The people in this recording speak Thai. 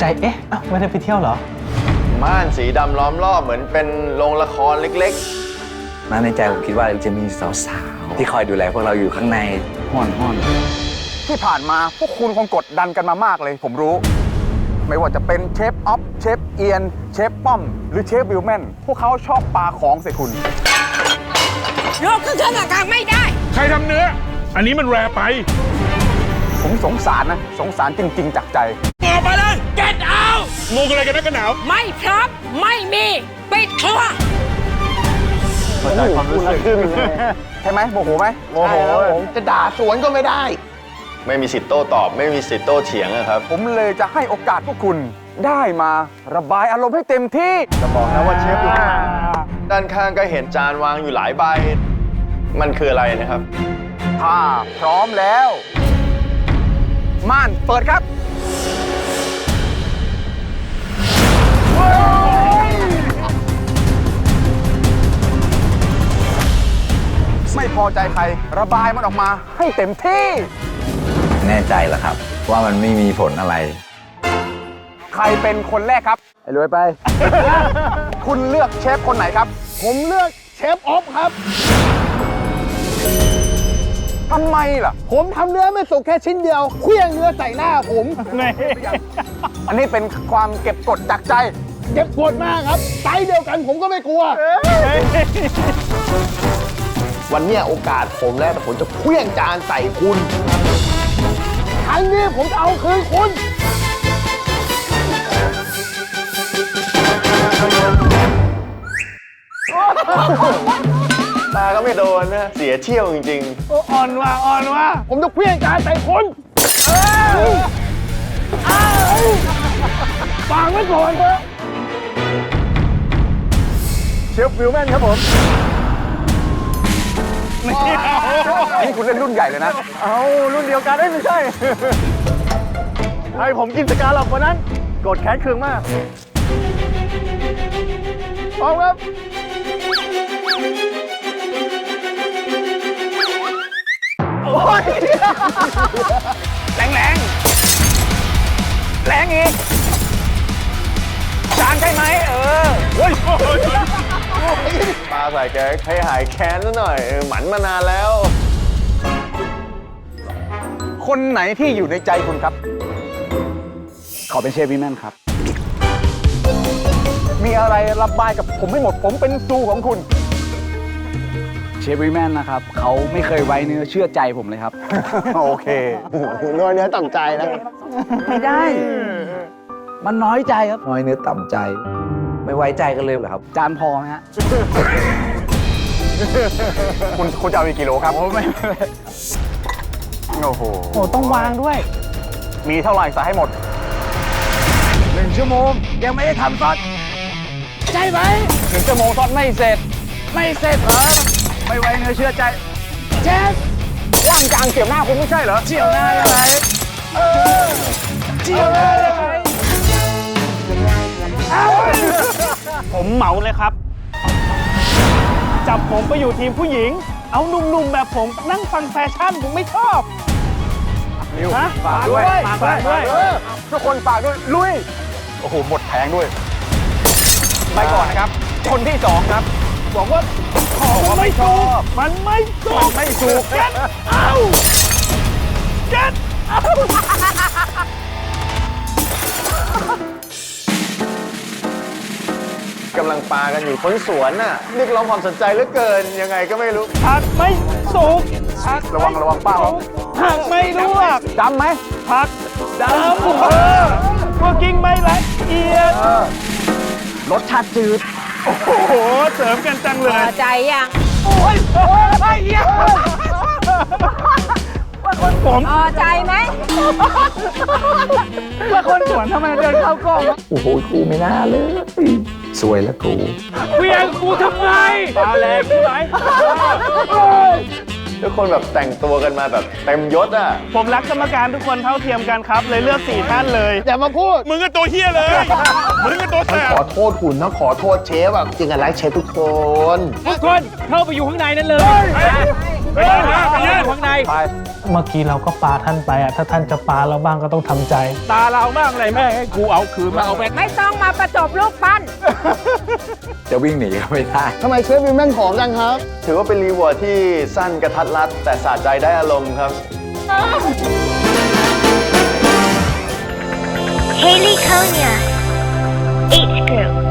ใจ เอ๊ะอ้าวไม่ได้ไปเที่ยวเหรอ ม่านสีดำล้อมรอบเหมือนเป็นโรงละครเล็กมาในใจผมคิดว่าจะมีสาวๆ ที่คอยดูแลพวกเราอยู่ข้างในห่อนห่อนที่ผ่านมาพวกคุณคงกดดันกันมามากเลย ผมรู้ ไม่ว่าจะเป็นเชฟออฟเชฟเอียน เชฟป้อม หรือเชฟวิลแมนพวกเขาชอบปาของใส่คุณ โลกคือเครื่องกลางไม่ได้ ใครทำเนื้อ อันนี้มันแรไป ผมสงสารนะ สงสารจริง ๆ จากใจออกไปเลย get out งงอะไรกันนักกันหนาว ไม่พร้อมไม่มีปิดครัวใช่ไหมโมโหไหมๆโอ้โหผมจะด่าสวนก็ไม่ได้ ไม่มีสิทธิ์โต้ตอบ ไม่มีสิทธิ์โต้เถียงอะครับ ผมเลยจะให้โอกาสพวกคุณได้มาระบายอารมณ์ให้เต็มที่จะบอกนะว่าเชฟอยู่ด้านข้างก็เห็นจานวางอยู่หลายใบ มันคืออะไรนะครับถ้าพร้อมแล้ว ม่านเปิดครับ ไม่พอใจใครระบายมันออกมาให้เต็มที่ แน่ใจแล้วครับ ว่ามันไม่มีผลอะไร ใครเป็นคนแรกครับ ไอ้รวยไป คุณเลือกเชฟคนไหนครับ ผมเลือกเชฟออฟครับ ทำไมล่ะ ผมทำเนื้อไม่สุกแค่ชิ้นเดียวเคลี้ยงเนื้อใส่หน้าผม อันนี้เป็นความเก็บกดจากใจ เจ็บปวดมากครับไซส์เดียวกันผมก็ไม่กลัว วันเนี้ยโอกาสผมแล้วแต่ผมจะเคลี้ยงจานใส่คุณ ครั้งนี้ผมจะเอาคืนคุณ ตาก็ไม่โดนนะ เสียเที่ยวจริง อ่อนว่าอ่อนว่าผมจะเคลี้ยงจานใส่คุณฝากไว้ก่อนเถอะ เชฟวิลแมนครับผมนี่คุณเล่นรุ่นใหญ่เลยนะ เอารุ่นเดียวกันเอ้ยไม่ใช่ให้ผมกินสกาหรอกวันนั้นกดแขนเคืองมากพร้อมครับแรงแรงแรงอีกจานใช่ไหมเออๆ ปลาใส่แกให้หายแค้นซะหน่อยเออหมันมานานแล้ว คนไหนที่อยู่ในใจคุณครับ ขอเป็นเชฟวิแมนครับ มีอะไรระบายกับผมให้หมด ผมเป็นซูของคุณ เชฟวิแมนนะครับ เขาไม่เคยไว้เนื้อเชื่อใจผมเลยครับ โอเคน้อยเนื้อต่ำใจนะ ไม่ได้ มันน้อยใจครับ น้อยเนื้อต่ำใจ ไม่ไว้ใจกันเลยเหรอครับ จานพอไหมฮะคุณคุณจะเอาอีกกิโลครับ โอ้ไม่โอ้โห โอ้ต้องวางด้วย มีเท่าไหร่ใส่ให้หมด หนึ่งชั่วโมง ยังไม่ได้ทำซอสใช่ไหมหนึ่งชั่วโมงทอดไม่เสร็จ ไม่เสร็จเหรอไม่ไว้เนื้อเชื่อใจเชฟย่างจานเสียบหน้าคุณไม่ใช่เหรอเจียวหน้ายังไงเออเจียวหน้า ผมเหมาเลยครับ จับผมไปอยู่ทีมผู้หญิง เอาหนุ่มๆแบบผมนั่งฟังแฟชั่นผมไม่ชอบ นิวฮะฝากด้วยฝากด้วยเออทุกคนฝากด้วย ลุย โอ้โห หมดแผงด้วย ไปก่อนนะครับ คนที่สองครับบอกว่าของมันไม่ถูกมันไม่ถูกไม่ถูกเก็ตเอาเก็ตเอา กำลังปากันอยู่คนสวนน่ะเรียกร้องความสนใจเหลือเกินยังไงก็ไม่รู้ ผักไม่สุกผักระวังระวังเป้าผักไม่ลวกจำไหมผักดำเออพวกกิ้งไม่ละเอียด รสชาติจืด โอ้โห เสริมกันจังเลพอยใจยังโอ้ยโอ้ยไอ้เหี้ยผมพอใจไหมว่าคนสวนทำไมเดินเข้ากล้องวะโอ้โหกูไม่น่าเลย สวยแล้วกูเวียงกูทำไมตาแรงใช่ไหมทุกคนแบบแต่งตัวกันมาแบบเต็มยศอะ ผมรักกรรมการทุกคนเท่าเทียมกันครับ เลยเลือกสี่ท่านเลย อย่ามาพูด มึงก็ตัวเฮี้ยเลย มึงก็ตัวแสบขอโทษคุณนะขอโทษเชฟอะจริงกันรักเชฟทุกคน ทุกคนเข้าไปอยู่ข้างในนั้นเลย ไปยืนนะไปยืนข้างใน ไปเมื่อกี้เราก็ปาท่านไปอะถ้าท่านจะปาเราบ้างก็ต้องทำใจ ตาเราบ้างอะไรแม่ให้กูเอาคืนมาเอาไปไม่ต้องมาประจบลูกปั้น จะวิ่งหนีก็ไม่ได้ ทำไมเชฟวิลแมนผอมจังครับ ถือว่าเป็นรีวอร์ดที่สั้นกระทัดรัด แต่สะใจได้อารมณ์ครับ Haley Konya, H group.